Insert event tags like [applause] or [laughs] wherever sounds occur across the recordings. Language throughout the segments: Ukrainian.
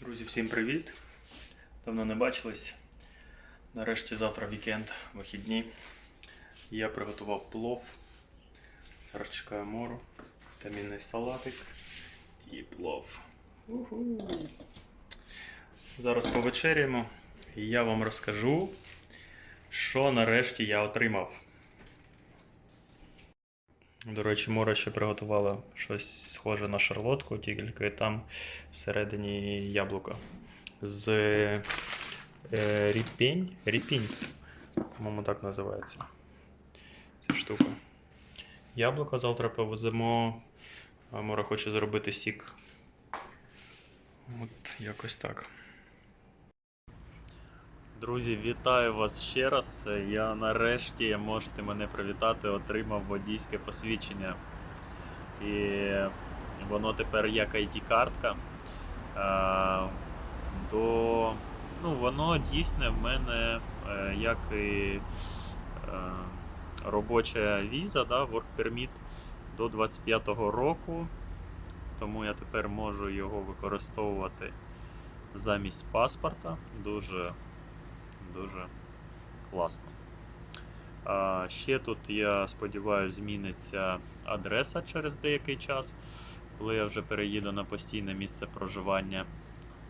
Друзі, всім привіт! Давно не бачились. Нарешті завтра вікенд, вихідні. Я приготував плов. Зараз чекаю мору, камінний салатик і плов. Зараз повечеряємо і я вам розкажу, що нарешті я отримав. До речі, Мора ще приготувала щось схоже на шарлотку, тільки там всередині яблука. З е, ріпінь. Ріпінь, по-моєму, так називається. Ця штука. Яблуко завтра повеземо. А Мора хоче зробити сік. От якось так. Друзі, вітаю вас ще раз. Я нарешті можете мене привітати, отримав водійське посвідчення. І воно тепер як ID-картка. Е, До... Ну, воно дійсне в мене е, як і е, робоча віза, да, work permit до 25-го року. Тому я тепер можу його використовувати замість паспорта. Дуже дуже класно. Ще тут, я сподіваюся, зміниться адреса через деякий час, коли я вже переїду на постійне місце проживання.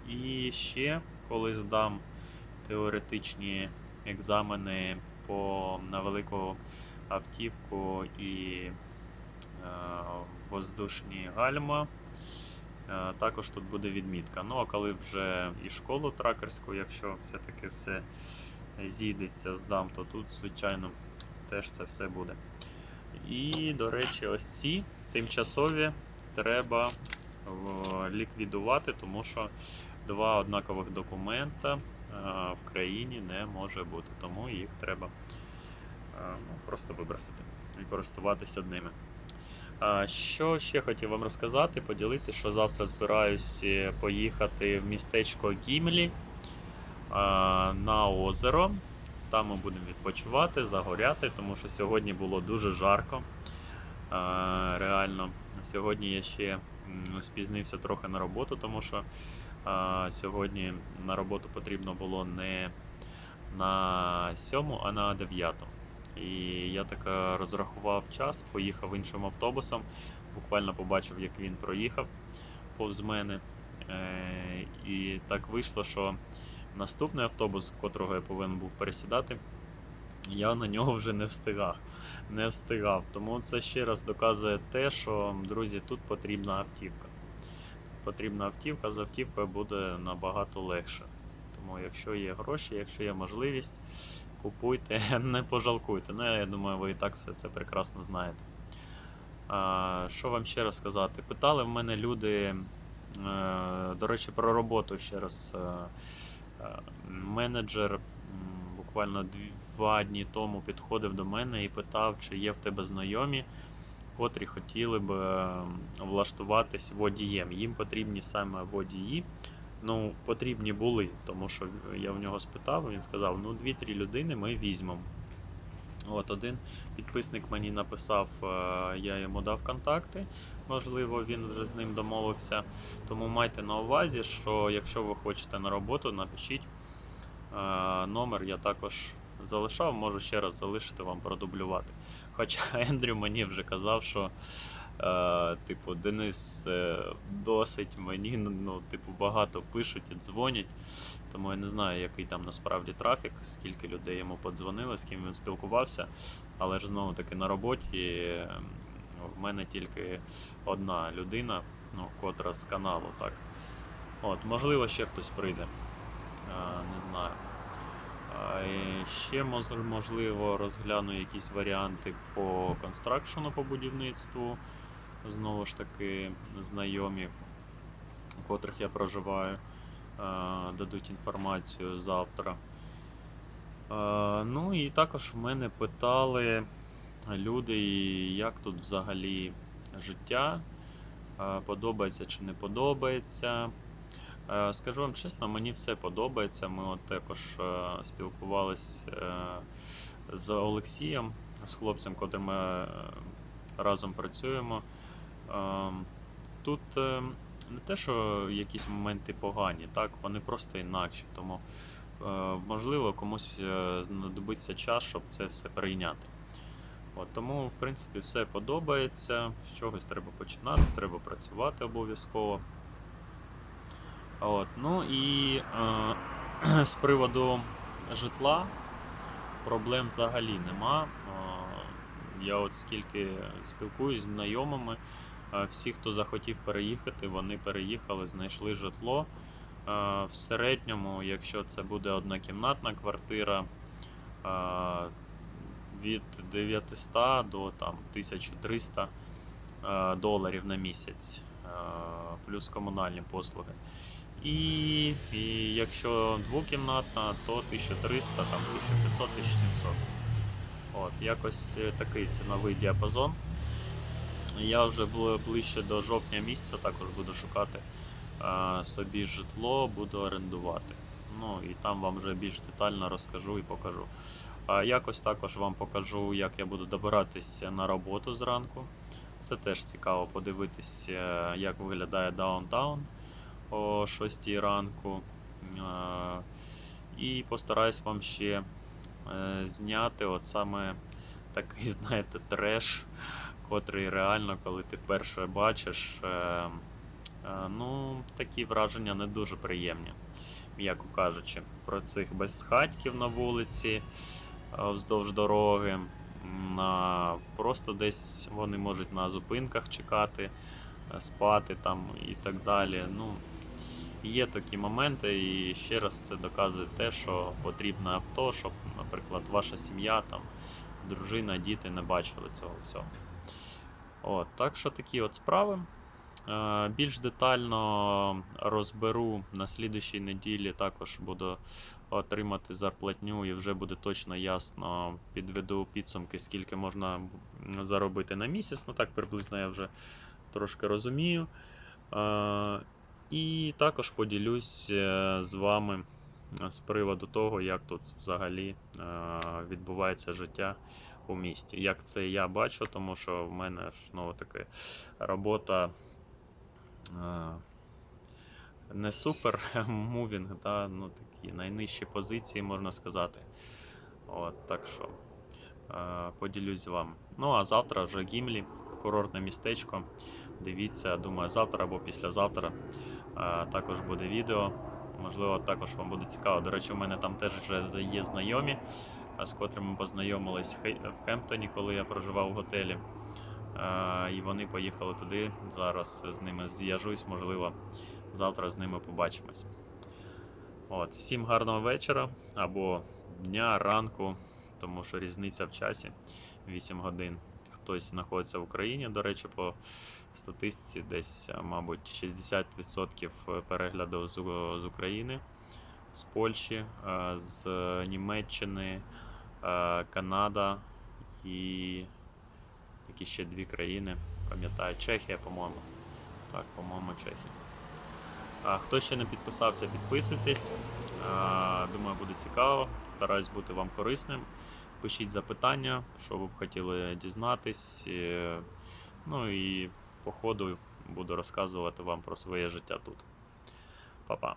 І ще, коли здам теоретичні екзамени по, на велику автівку і е, воздушні гальма. Е, Також тут буде відмітка. Ну а коли вже і школу тракерську, якщо все-таки все зійдеться, здам, то тут, звичайно, теж це все буде. І, до речі, ось ці тимчасові треба ліквідувати, тому що два однакових документа е, в країні не може бути. Тому їх треба е, ну, просто вибросити і користуватися одними. Що ще хотів вам розказати, поділити, що завтра збираюсь е, поїхати в містечко Гімлі на озеро. Там ми будемо відпочивати, загоряти, тому що сьогодні було дуже жарко. Реально, сьогодні я ще спізнився трохи на роботу, тому що сьогодні на роботу потрібно було не на 7, а на 9. І я так розрахував час, поїхав іншим автобусом. Буквально побачив, як він проїхав повз мене. Е, І так вийшло, що наступний автобус, котрого я повинен був пересідати, я на нього вже не встигав. Не встигав. Тому це ще раз доказує те, що, друзі, тут потрібна автівка. Потрібна автівка, з автівкою буде набагато легше. Тому, якщо є гроші, якщо є можливість, купуйте, [laughs] не пожалкуйте. Ну, я думаю, ви і так все це прекрасно знаєте. Що вам ще раз сказати? Питали в мене люди, е, до речі, про роботу ще раз. Е, е, менеджер буквально два дні тому підходив до мене і питав, чи є в тебе знайомі, котрі хотіли б влаштуватись водієм. Їм потрібні саме водії. Ну, потрібні були, тому що я в нього спитав, він сказав: ну, 2-3 людини ми візьмемо. От один підписник мені написав, е, я йому дав контакти, можливо, він вже з ним домовився. Тому майте на увазі, що якщо ви хочете на роботу, напишіть Е, номер, я також залишав, можу ще раз залишити вам продублювати. Хоча [laughs] Ендрю мені вже казав, що типу, Денис е, досить мені, ну, типу, багато пишуть і дзвонять. Тому я не знаю, який там насправді трафік, скільки людей йому подзвонили, з ким він спілкувався. Але ж знову таки на роботі ем, в мене тільки одна людина, ну, котра з каналу, так. От, можливо, ще хтось прийде. А, не знаю. І ще можливо розгляну якісь варіанти по констракшену, по будівництву. Знову ж таки, знайомі, у котрих я проживаю, дадуть інформацію завтра. Ну і також в мене питали люди, як тут взагалі життя, подобається чи не подобається. Е, Скажу вам чесно, мені все подобається. Ми от також е, спілкувались е, з Олексієм, з хлопцем, котрим ми е, разом працюємо. Ем, Тут е, не те, що якісь моменти погані, так, вони просто інакші. Тому, е, можливо, комусь е, знадобиться час, щоб це все прийняти. От, тому, в принципі, все подобається. З чогось треба починати, треба працювати обов'язково. От, ну і е, [clears throat] з приводу житла проблем взагалі нема. Е, Я от скільки спілкуюсь з знайомими, всі, хто захотів переїхати, вони переїхали, знайшли житло. В середньому, якщо це буде однокімнатна квартира, від 900 до там, 1300 е, доларів на місяць, плюс комунальні послуги. І, і якщо двокімнатна, то 1300, там 1500, 1700. От, якось е, такий ціновий діапазон. Я вже ближче до жовтня місяця також буду шукати е, собі житло, буду орендувати. Ну і там вам вже більш детально розкажу і покажу. А якось також вам покажу, як я буду добиратися на роботу зранку. Це теж цікаво подивитись, е, як виглядає даунтаун о 6 ранку. Е, І постараюсь вам ще зняти от саме такий, [laughs] знаєте, треш, котрий реально, коли ти вперше бачиш, е, е, ну, такі враження не дуже приємні, м'яко кажучи, про цих безхатьків на вулиці е, вздовж дороги. На, просто десь вони можуть на зупинках чекати, спати там і так далі. Ну, є такі моменти, і ще раз це доказує те, що потрібне авто, щоб, наприклад, ваша сім'я, там, дружина, діти не бачили цього всього. От, так що такі от справи. Е, Більш детально розберу на слідущій неділі, також буду отримати зарплатню і вже буде точно ясно, підведу підсумки, скільки можна заробити на місяць. Ну так приблизно я вже трошки розумію. Е, І також поділюсь е, з вами з приводу того, як тут взагалі відбувається життя у місті. Як це я бачу, тому що в мене ж ну, таке робота е, не супер мувінг, да, ну, такі найнижчі позиції, можна сказати. От, так що е, поділюсь з вами. Ну а завтра вже Гімлі, курортне містечко. Дивіться, думаю, завтра або післязавтра е, також буде відео. Можливо, також вам буде цікаво. До речі, у мене там теж вже є знайомі, е, з котрими познайомились в Хемптоні, коли я проживав в готелі. Е, І вони поїхали туди. Зараз з ними зв'яжусь, можливо, завтра з ними побачимось. От, всім гарного вечора або дня, ранку, тому що різниця в часі 8 годин. Хтось знаходиться в Україні, до речі, по статистиці десь, мабуть, 60% перегляду з, України, з Польщі, е, з Німеччини, е, Канада і які ще дві країни, пам'ятаю, Чехія, по-моєму. Так, по-моєму, Чехія. А хто ще не підписався, підписуйтесь. А, Думаю, буде цікаво. Стараюсь бути вам корисним. Пишіть запитання, що ви б хотіли дізнатись. Е, Ну і по ходу буду розказувати вам про своє життя тут. Па-па.